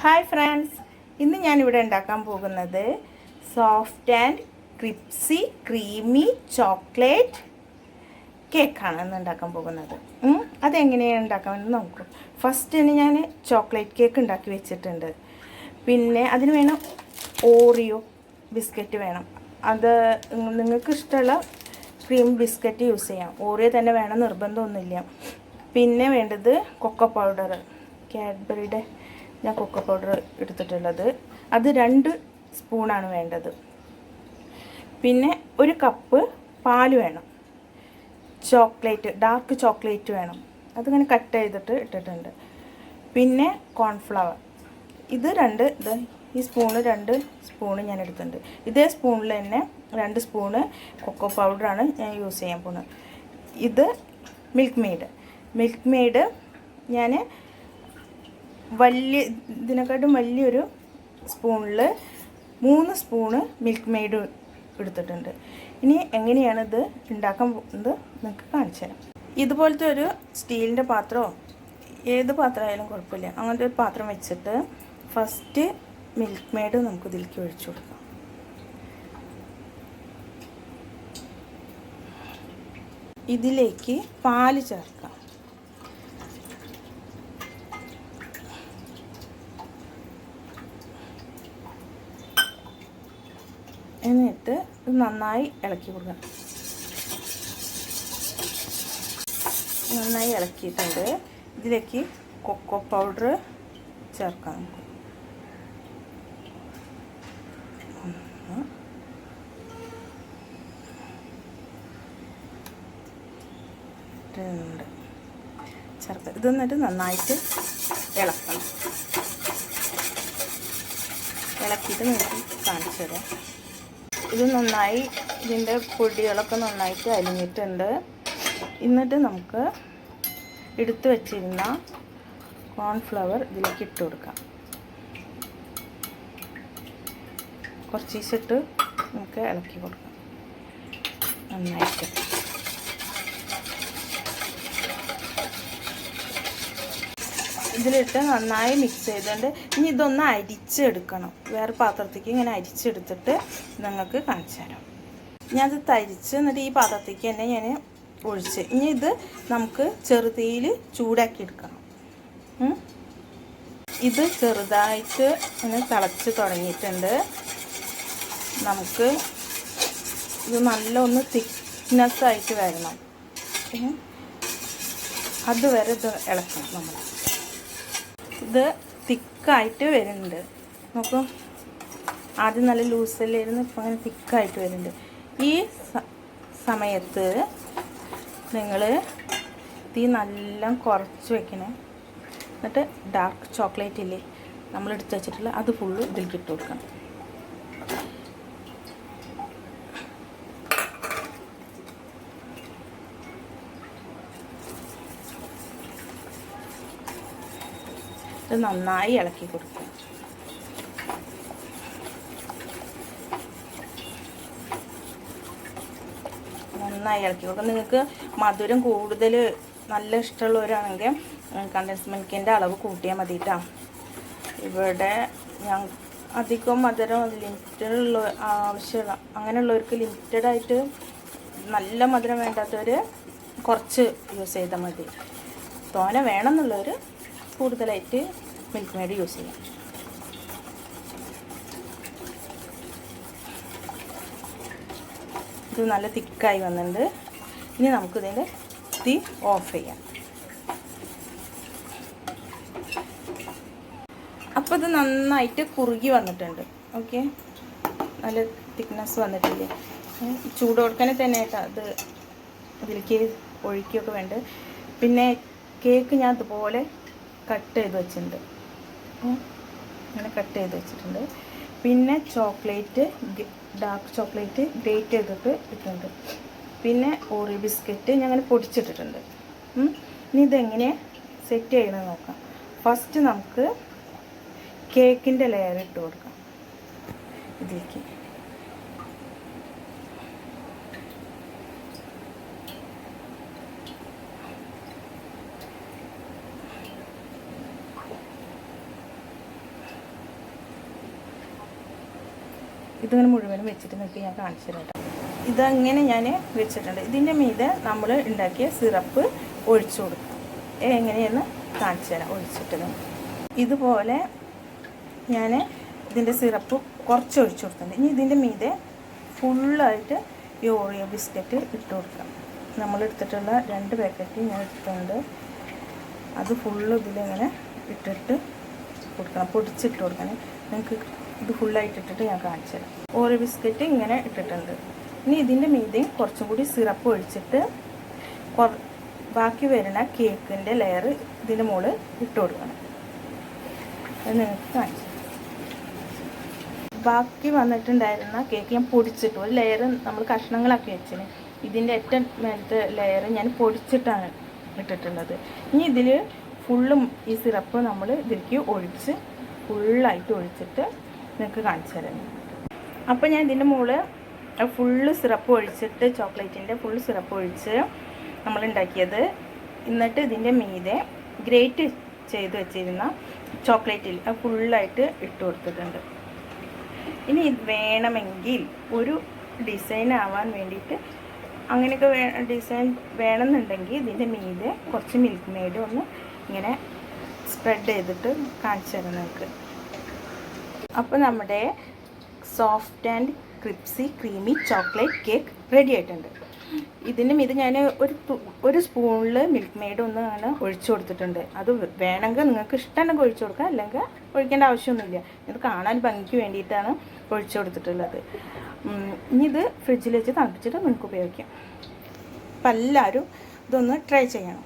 Hi friends ഇന്ന് ഞാനിവിടെ ഉണ്ടാക്കാൻ പോകുന്നത് soft and crispy creamy chocolate കേക്കാണ് ഇന്ന് ഉണ്ടാക്കാൻ പോകുന്നത്. അതെങ്ങനെയാണ് ഉണ്ടാക്കാമെന്ന് നോക്കും. ഫസ്റ്റ് തന്നെ ഞാൻ ചോക്ലേറ്റ് കേക്ക് ഉണ്ടാക്കി വെച്ചിട്ടുണ്ട്. പിന്നെ അതിന് വേണം ഓറിയോ ബിസ്ക്കറ്റ് വേണം. അത് നിങ്ങൾക്ക് ഇഷ്ടമുള്ള ക്രീം ബിസ്ക്കറ്റ് യൂസ് ചെയ്യാം. ഓറിയോ തന്നെ വേണം നിർബന്ധമൊന്നുമില്ല. പിന്നെ വേണ്ടത് കൊക്കോ പൗഡർ കാഡ്ബറിയുടെ ഞാൻ കൊക്കോ പൗഡർ എടുത്തിട്ടുള്ളത്. അത് രണ്ട് സ്പൂണാണ് വേണ്ടത്. പിന്നെ ഒരു കപ്പ് പാൽ വേണം. ചോക്ലേറ്റ് ഡാർക്ക് ചോക്ലേറ്റ് വേണം. അതിങ്ങനെ കട്ട് ചെയ്തിട്ട് ഇട്ടിട്ടുണ്ട്. പിന്നെ കോൺഫ്ലവർ ഇത് രണ്ട് ഇത് ഈ സ്പൂണ് രണ്ട് സ്പൂണ് ഞാൻ എടുത്തിട്ടുണ്ട്. ഇതേ സ്പൂണിൽ തന്നെ രണ്ട് സ്പൂണ് കൊക്കോ പൗഡറാണ് ഞാൻ യൂസ് ചെയ്യാൻ പോകുന്നത്. ഇത് മിൽക്ക് മെയ്ഡ് മിൽക്ക് മെയ്ഡ് ഞാൻ വലിയ ഇതിനെക്കാട്ടും വലിയൊരു സ്പൂണിൽ മൂന്ന് സ്പൂണ് മിൽക്ക് മെയ്ഡ് എടുത്തിട്ടുണ്ട്. ഇനി എങ്ങനെയാണിത് ഉണ്ടാക്കാൻ പോകുന്നത് നിങ്ങൾക്ക് കാണിച്ചു തരാം. ഇതുപോലത്തെ ഒരു സ്റ്റീലിന്റെ പാത്രമോ ഏത് പാത്രമായാലും കുഴപ്പമില്ല. അങ്ങനത്തെ ഒരു പാത്രം വെച്ചിട്ട് ഫസ്റ്റ് മിൽക്ക് മെയ്ഡ് നമുക്ക് ഇതിലേക്ക് ഒഴിച്ചു കൊടുക്കാം. ഇതിലേക്ക് പാൽ ചേർക്കാം. എന്നിട്ട് ഇത് നന്നായി ഇളക്കി കൊടുക്കണം നന്നായി ഇളക്കിയിട്ടുണ്ട്. ഇതിലേക്ക് കൊക്കോ പൗഡർ ചേർക്കാം. നമുക്ക് രണ്ട്. ചേർക്കാം. ഇത് എന്നിട്ട് നന്നായിട്ട് ഇളക്കണം. ഇളക്കിയിട്ട് നിങ്ങൾക്ക് കാണിച്ചു തരാം. ഇത് നന്നായി ഇതിന്റെ പൊടികളൊക്കെ നന്നായിട്ട് അലിഞ്ഞിട്ടുണ്ട് എന്നിട്ട് നമുക്ക് എടുത്തു വച്ചിരുന്ന കോൺഫ്ലവർ ഇതിലേക്ക് ഇട്ട് കൊടുക്കാം. കുറച്ച് ഈസിട്ട് നമുക്ക് ഇളക്കി കൊടുക്കാം. നന്നായിട്ട്. ഇതിലിട്ട് നന്നായി മിക്സ് ചെയ്തുകൊണ്ട് ഇനി ഇതൊന്ന് അരിച്ചെടുക്കണം. വേറെ പാത്രത്തേക്ക് ഇങ്ങനെ അരിച്ചെടുത്തിട്ട് നിങ്ങൾക്ക് കാണിച്ചു തരാം. ഞാനത് തരിച്ച് എന്നിട്ട് ഈ പാത്രത്തേക്ക് തന്നെ ഞാൻ ഒഴിച്ച് ഇനി ഇത് നമുക്ക് ചെറുതീയിൽ ചൂടാക്കി എടുക്കണം. ഇത് ചെറുതായിട്ട് ഇങ്ങനെ തിളച്ച് തുടങ്ങിയിട്ടുണ്ട്. നമുക്ക് ഇത് നല്ല ഒന്ന് തിക്നെസ്സായിട്ട് വരണം. അതുവരെ ഇത് ഇളക്കണം നമ്മൾ ഇത് തിക്കായിട്ട് വരുന്നുണ്ട്. നോക്കൂ. ആദ്യം നല്ല ലൂസല്ലായിരുന്നു ഇപ്പം അങ്ങനെ തിക്കായിട്ട് വരുന്നുണ്ട്. ഈ സമയത്ത് നിങ്ങൾ തീ നല്ല കുറച്ച് വെക്കണം. എന്നിട്ട് ഡാർക്ക് ചോക്ലേറ്റ് ഇല്ലേ നമ്മൾ എടുത്ത് വെച്ചിട്ടുള്ള അത് ഫുള്ള് ഇതിൽ ഇട്ട് കൊടുക്കണം. ഇത് നന്നായി ഇളക്കി കൊടുക്കുക നന്നായി ഇളക്കി കൊടുക്കുക നിങ്ങൾക്ക് മധുരം കൂടുതൽ നല്ല ഇഷ്ടമുള്ളവരാണെങ്കിൽ കണ്ടൻസ് മിൽക്കിന്റെ അളവ് കൂട്ടിയാൽ മതി കേട്ടോ ഇവിടെ ഞാൻ അധികം മധുരം ലിമിറ്റഡ് ഉള്ള ആവശ്യമുള്ള അങ്ങനെയുള്ളവർക്ക് ലിമിറ്റഡ് ആയിട്ട് നല്ല മധുരം വേണ്ടാത്തവർ കുറച്ച് യൂസ് ചെയ്താൽ മതി. തോന വേണമെന്നുള്ളവർ കൂടുതലായിട്ട് മിൽക്ക് മെയ്ഡ് യൂസ് ചെയ്യാം. ഇത് നല്ല തിക്കായി വന്നിട്ടുണ്ട്. ഇനി നമുക്കിതിന്റെ തീ ഓഫ് ചെയ്യാം. അപ്പോൾ ഇത് നന്നായിട്ട് കുറുകി വന്നിട്ടുണ്ട്. ഓക്കെ നല്ല തിക്നെസ് വന്നിട്ടില്ലേ? ചൂട് കൊടുക്കാനെ തന്നെ കേട്ടോ അത് ഇതിലേക്ക് ഒഴിക്കുകയൊക്കെ വേണ്ട പിന്നെ കേക്ക് ഞാൻ ഇതുപോലെ കട്ട് ചെയ്ത് വെച്ചിട്ടുണ്ട്. അങ്ങനെ കട്ട് ചെയ്ത് വെച്ചിട്ടുണ്ട്. പിന്നെ ചോക്ലേറ്റ് ഡാർക്ക് ചോക്ലേറ്റ് ഗ്രേറ്റ് ചെയ്തിട്ട് ഇട്ടിട്ടുണ്ട്. പിന്നെ ഓറി ബിസ്ക്കറ്റ് ഞാൻ അങ്ങനെ പൊടിച്ചിട്ടിട്ടുണ്ട്. ഇനി ഇതെങ്ങനെ സെറ്റ് ചെയ്യണമെന്ന് നോക്കാം. ഫസ്റ്റ് നമുക്ക് കേക്കിന്റെ ലെയർ ഇട്ട് കൊടുക്കാം. ഇതിലേക്ക്. ഇതിങ്ങനെ മുഴുവനും വെച്ചിട്ട് നിങ്ങൾക്ക് ഞാൻ കാണിച്ചു തരാം. ഇതങ്ങനെ ഞാൻ വെച്ചിട്ടുണ്ട്. ഇതിന്റെ മീതെ നമ്മൾ ഉണ്ടാക്കിയ സിറപ്പ് ഒഴിച്ചു കൊടുക്കും എങ്ങനെയെന്ന് കാണിച്ചു തരാം. ഒഴിച്ചിട്ടത്. ഇതുപോലെ ഞാൻ ഇതിന്റെ സിറപ്പ് കുറച്ച് ഒഴിച്ചു കൊടുത്തിട്ടുണ്ട്. ഇനി ഇതിന്റെ മീതെ ഫുള്ളായിട്ട് ഈ ഓറിയോ ബിസ്ക്കറ്റ് ഇട്ട് കൊടുക്കണം. നമ്മൾ എടുത്തിട്ടുള്ള രണ്ട് പാക്കറ്റ് ഞാൻ എടുത്തിട്ടുണ്ട്. അത് ഫുള്ള് ഇതിലിങ്ങനെ ഇട്ടിട്ട് കൊടുക്കണം. പൊടിച്ചിട്ട് കൊടുക്കണം. നിങ്ങൾക്ക് ഇത് ഫുള്ളായിട്ട് ഇട്ടിട്ട് ഞാൻ കാണിച്ചു തരാം ഓറിയോ ബിസ്ക്കറ്റ് ഇങ്ങനെ ഇട്ടിട്ടുണ്ട്. ഇനി ഇതിന്റെ മീതെയും കുറച്ചും കൂടി സിറപ്പ് ഒഴിച്ചിട്ട് ബാക്കി വരുന്ന കേക്കിന്റെ ലെയർ ഇതിന്റെ മുകളിൽ ഇട്ട് കൊടുക്കണം. അത് നിങ്ങൾക്ക് കാണിച്ചു ബാക്കി വന്നിട്ടുണ്ടായിരുന്ന കേക്ക് ഞാൻ പൊടിച്ചിട്ടു. ഒരു ലെയർ നമ്മൾ കഷ്ണങ്ങളാക്കി വെച്ചിന്. ഇതിന്റെ ഏറ്റവും മേലത്തെ ലെയർ ഞാൻ പൊടിച്ചിട്ടാണ് ഇട്ടിട്ടുള്ളത്. ഇനി ഇതിൽ ഫുള്ളും ഈ സിറപ്പ് നമ്മൾ ഇതിലേക്ക് ഒഴിച്ച് ഫുള്ളായിട്ട് ഒഴിച്ചിട്ട് നിങ്ങൾക്ക് കാണിച്ചു തരാം. അപ്പോൾ ഞാൻ ഇതിന്റെ മുകളിൽ ഫുള്ള് സിറപ്പ് ഒഴിച്ചിട്ട് ചോക്ലേറ്റിന്റെ ഫുള്ള് സിറപ്പ് ഒഴിച്ച് നമ്മൾ ഉണ്ടാക്കിയത്. എന്നിട്ട് ഇതിന്റെ മീതെ ഗ്രേറ്റ് ചെയ്ത് വെച്ചിരുന്ന ചോക്ലേറ്റിൽ അത് ഫുള്ളായിട്ട് ഇട്ട് കൊടുത്തിട്ടുണ്ട്. ഇനി ഇത് വേണമെങ്കിൽ ഒരു ഡിസൈൻ ആവാൻ വേണ്ടിയിട്ട് അങ്ങനെയൊക്കെ വേ ഡിസൈൻ വേണമെന്നുണ്ടെങ്കിൽ ഇതിന്റെ മീതെ കുറച്ച് മിൽക്ക് മെയ്ഡ് ഒന്ന് ഇങ്ങനെ സ്പ്രെഡ് ചെയ്തിട്ട് കാണിച്ചു തരാം നിങ്ങൾക്ക് അപ്പോൾ നമ്മുടെ soft and crispy creamy chocolate cake ready ആയിട്ടുണ്ട്. ഇതിനും ഇത് ഞാൻ ഒരു ഒരു സ്പൂണിൽ മിൽക്ക് മെയ്ഡ് ഒന്ന് ആണ് ഒഴിച്ചു കൊടുത്തിട്ടുണ്ട്. അത് വേണമെങ്കിൽ നിങ്ങൾക്ക് ഇഷ്ടമുണ്ടെങ്കിൽ ഒഴിച്ചു കൊടുക്കാം അല്ലെങ്കിൽ ഒഴിക്കേണ്ട ആവശ്യമൊന്നുമില്ല. ഇത് കാണാൻ ഭംഗിക്ക് വേണ്ടിയിട്ടാണ് ഒഴിച്ചു കൊടുത്തിട്ടുള്ളത്. ഇനി ഇത് ഫ്രിഡ്ജിൽ വെച്ച് തണുപ്പിച്ചിട്ട് നിങ്ങൾക്ക് ഉപയോഗിക്കാം. അപ്പം എല്ലാവരും ഇതൊന്ന് ട്രൈ ചെയ്യണം.